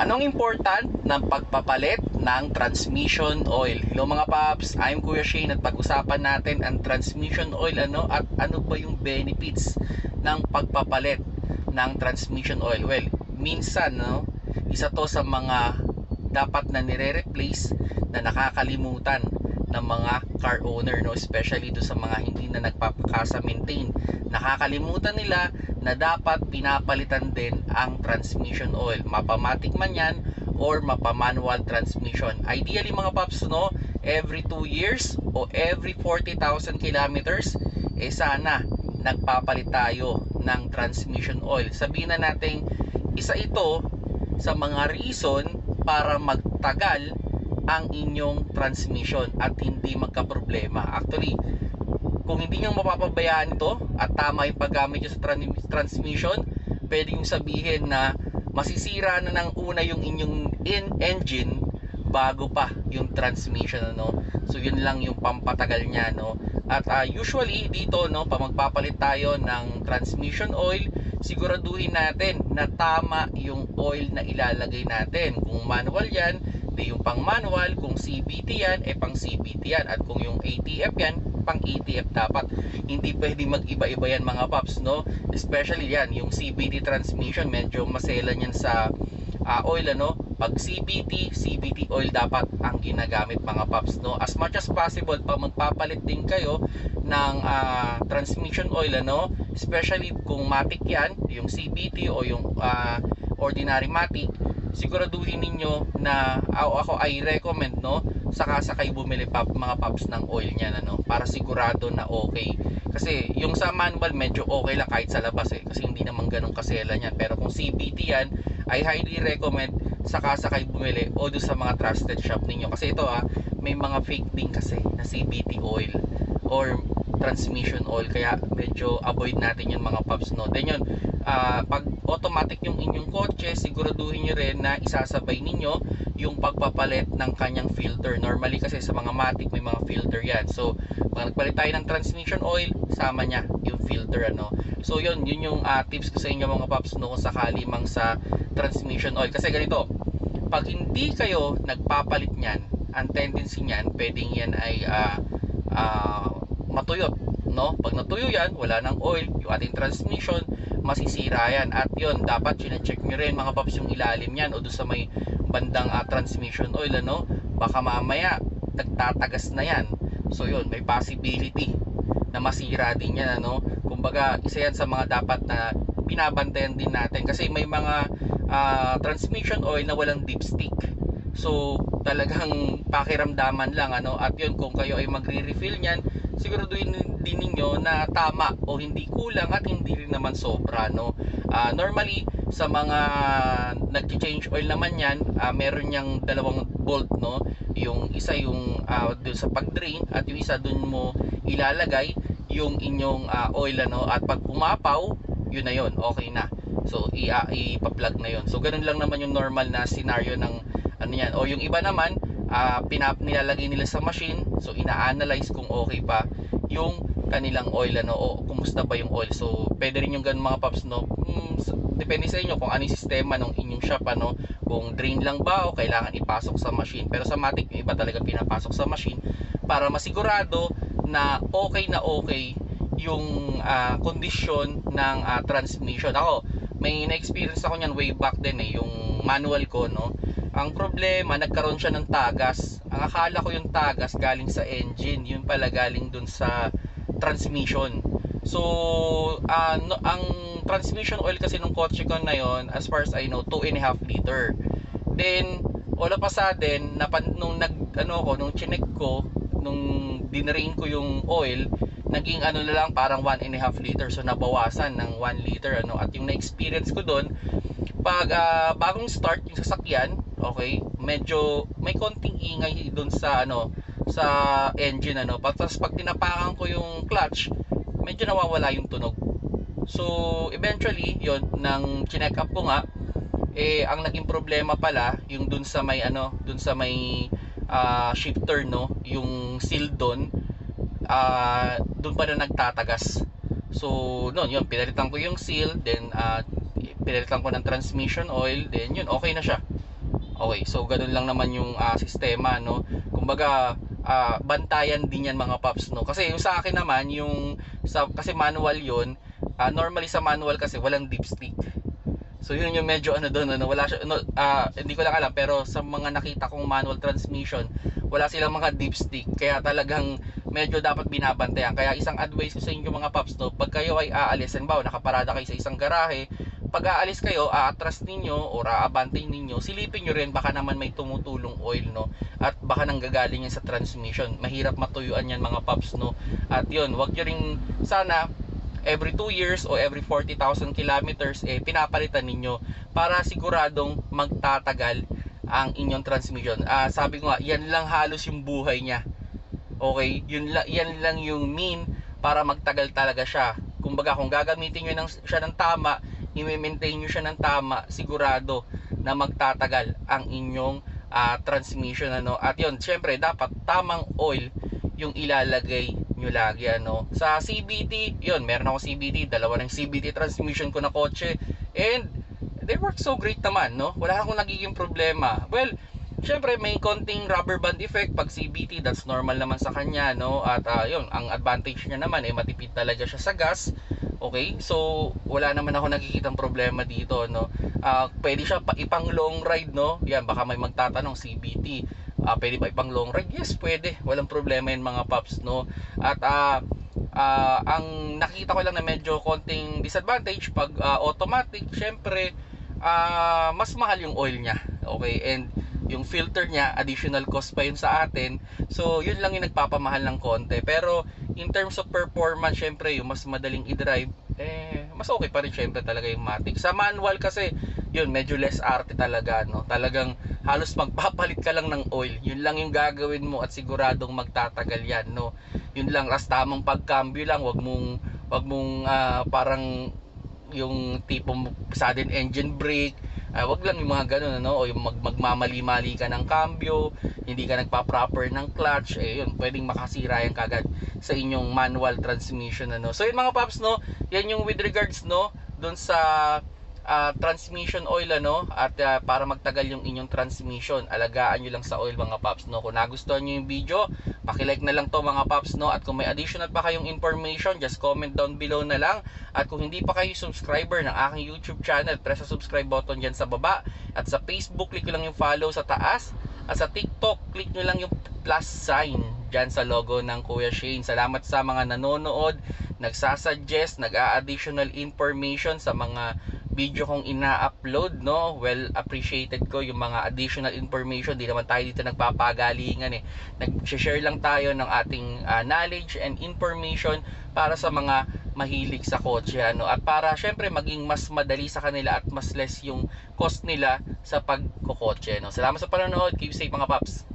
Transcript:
Anong important ng pagpapalit ng transmission oil? Hello mga paps, I'm Kuya Shane at pag-usapan natin ang transmission oil ano? At ano ba yung benefits ng pagpapalit ng transmission oil? Well, minsan no, isa to sa mga dapat na nire-replace na nakakalimutan ng mga car owner no? Especially do sa mga hindi na nagpapakasa maintain nakakalimutan nila na dapat pinapalitan din ang transmission oil. Mapamatic man yan or mapamanual transmission. Ideally mga paps no every 2 years o every 40,000 kilometers eh sana nagpapalit tayo ng transmission oil. Sabihin na natin isa ito sa mga reason para magtagal ang inyong transmission at hindi magka-problema. Actually, kung hindi nyo mapapabayaan ito at tama yung paggamit nyo sa tran- transmission, pwede yung sabihin na masisira na ng una yung inyong in engine bago pa yung transmission ano? So yun lang yung pampatagal niya no? At uh, usually dito no pa magpapalit tayo ng transmission oil siguraduhin natin na tama yung oil na ilalagay natin. Kung manual yan di yung pang manual kung CVT yan eh pang CVT yan. At kung yung ATF yan pang ATF dapat hindi pwede mag-iba-iba yan mga paps no? Especially yan yung CVT transmission medyo maselan yan sa uh, oil ano? Pag CVT CVT oil dapat ang ginagamit mga paps no? As much as possible pag magpapalit din kayo ng uh, transmission oil ano? Especially kung matic yan yung CVT o yung uh, ordinary matic siguraduhin ninyo na ako, ako I recommend no saka sa kayo bumili pa mga paps ng oil niyan ano para sigurado na okay. Kasi yung sa manual medyo okay lang kahit sa labas eh. Kasi hindi naman ganun kasela niyan. Pero kung CVT yan I highly recommend saka sa kayo bumili o doon sa mga trusted shop ninyo. Kasi ito ah may mga fake din kasi na CVT oil or transmission oil. Kaya medyo avoid natin yung mga paps no. Then yun uh, pag automatic yung inyong kotse siguraduhin nyo rin na isasabay ninyo yung pagpapalit ng kanyang filter. Normally kasi sa mga matic may mga filter yan. So pag nagpalit tayo ng transmission oil sama niya yung filter ano. So yun yun yung uh, tips ko sa inyo mga paps no kung sakali mang sa transmission oil. Kasi ganito pag hindi kayo nagpapalit niyan ang tendency niyan pwedeng yan ay uh, uh, matuyot no? Pag natuyo yan wala nang oil yung ating transmission masisira yan. At yun dapat chine-check nyo rin mga paps yung ilalim yan o doon sa may bandang uh, transmission oil ano? Baka mamaya nagtatagas na yan. So yun may possibility na masira din yan ano? Kumbaga isa yan sa mga dapat na binabantayan din natin. Kasi may mga uh, transmission oil na walang dipstick. So talagang pakiramdaman lang ano? At yun kung kayo ay magre-refill niyan siguraduhin din ninyo na tama o hindi kulang at hindi rin naman sobra no? Uh, normally sa mga nagche-change oil naman yan uh, meron niyang dalawang bolt no? Yung isa yung uh, dun sa pag-drain at yung isa dun mo ilalagay yung inyong uh, oil ano? At pag umapaw yun na yun okay na. So i ipa-plug na yun. So ganun lang naman yung normal na scenario ng ano yan. O yung iba naman uh, pinap nilalagay nila sa machine. So ina-analyze kung okay pa yung kanilang oil ano o kumusta ba yung oil. So pwede rin yung ganun mga paps no? Hmm, depende sa inyo kung ano yung sistema ng inyong shop ano? Kung drain lang ba o kailangan ipasok sa machine. Pero sa matic yung iba talaga pinapasok sa machine para masigurado na okay na okay yung uh, ng uh, transmission. Ako may na-experience ako niyan way back din eh yung manual ko no ang problema, nagkaroon siya ng tagas. Ang akala ko yung tagas galing sa engine, yun pala galing dun sa transmission. So, uh, no, ang transmission oil kasi nung kotse ko na yon, as far as I know, 2.5 liter. Then, all of a sudden, napan, nung nag, ano ko, nung chinek ko, nung dinrain ko yung oil, naging ano na lang, parang 1.5 liter. So, nabawasan ng 1 liter. Ano, at yung na-experience ko doon, pag uh, bagong start yung sasakyan, okay, medyo may konting ingay doon sa ano, sa engine ano. Tapos pag tinapakan ko yung clutch, medyo nawawala yung tunog. So, eventually, yon nang chinek up ko nga, eh ang naging problema pala yung dun sa may ano, dun sa may uh, shifter no, yung seal doon, uh, dun pa na nagtatagas. So, noon, yun, pinalitan ko yung seal, then uh, pinalitan ko ng transmission oil, then yun, okay na siya. Okay, so ganun lang naman yung ah, sistema, no? Kumbaga, ah, bantayan din yan mga paps, no? Kasi yung sa akin naman, yung sa, kasi manual yun, ah, normally sa manual kasi walang dipstick. So yun yung medyo ano doon, ano, wala siya, no, ah, hindi ko lang alam, pero sa mga nakita kong manual transmission, wala silang mga dipstick. Kaya talagang medyo dapat binabantayan. Kaya isang advice ko sa inyo mga paps, no, pag kayo ay aalis, halimbawa nakaparada kayo sa isang garahe, pag aalis kayo, aatras ninyo or aabante ninyo, silipin nyo rin baka naman may tumutulong oil no at baka nanggagaling yan sa transmission. Mahirap matuyuan yan mga paps no. At yun, wag nyo ring sana every 2 years o every 40,000 kilometers eh pinapalitan ninyo para siguradong magtatagal ang inyong transmission. Ah, sabi ko nga, yan lang halos yung buhay niya. Okay, yun la, yan lang yung mean para magtagal talaga siya. Kumbaga kung gagamitin niyo ng, siya ng tama, i-maintain nyo siya ng tama, sigurado na magtatagal ang inyong ah, transmission ano. At yun, syempre dapat tamang oil yung ilalagay nyo lagi ano. Sa CBT, yun, meron ako CBT, dalawa ng CBT transmission ko na kotse and they work so great naman, no? Wala akong nagiging problema. Well, Siyempre, may konting rubber band effect pag CBT, that's normal naman sa kanya, no? At ah, yun, ang advantage niya naman, eh, matipid talaga siya sa gas. Okay? So, wala naman ako nakikitang problema dito, no? Ah, pwede siya pa ipang long ride, no? Yan, baka may magtatanong, CBT. Ah, pwede ba ipang long ride? Yes, pwede. Walang problema yun, mga paps, no? At, ah, ah, ang nakita ko lang na medyo konting disadvantage pag ah, automatic, syempre, ah, mas mahal yung oil niya. Okay? And, yung filter niya, additional cost pa yun sa atin. So, yun lang yung nagpapamahal ng konti. Pero, in terms of performance, syempre, yung mas madaling i-drive, eh, mas okay pa rin syempre talaga yung Matic. Sa manual kasi, yun, medyo less arte talaga, no? Talagang halos magpapalit ka lang ng oil. Yun lang yung gagawin mo at siguradong magtatagal yan, no? Yun lang, as tamang pagcambio lang, wag mong, wag mong ah, parang yung tipong sudden engine brake, uh, wag lang yung mga ganun ano o yung mag magmamali-mali ka ng cambio hindi ka nagpa-proper ng clutch eh yun pwedeng makasira yan kagad sa inyong manual transmission ano. So yun mga paps no yan yung with regards no doon sa ah, transmission oil ano? At ah, para magtagal yung inyong transmission alagaan nyo lang sa oil mga paps no? Kung nagustuhan nyo yung video pakilike na lang to mga paps no? At kung may additional pa kayong information just comment down below na lang. At kung hindi pa kayo subscriber ng aking YouTube channel press sa subscribe button dyan sa baba. At sa Facebook click lang yung follow sa taas. At sa TikTok click nyo lang yung plus sign dyan sa logo ng Kuya Shane. Salamat sa mga nanonood nagsasuggest nag-a-additional information sa mga video kong ina-upload no? Well appreciated ko yung mga additional information. Di naman tayo dito nagpapagalingan eh. Nag-share lang tayo ng ating ah, knowledge and information para sa mga mahilig sa kotse ano? At para syempre maging mas madali sa kanila at mas less yung cost nila sa pagkokotse no? Salamat sa panonood. Keep safe mga paps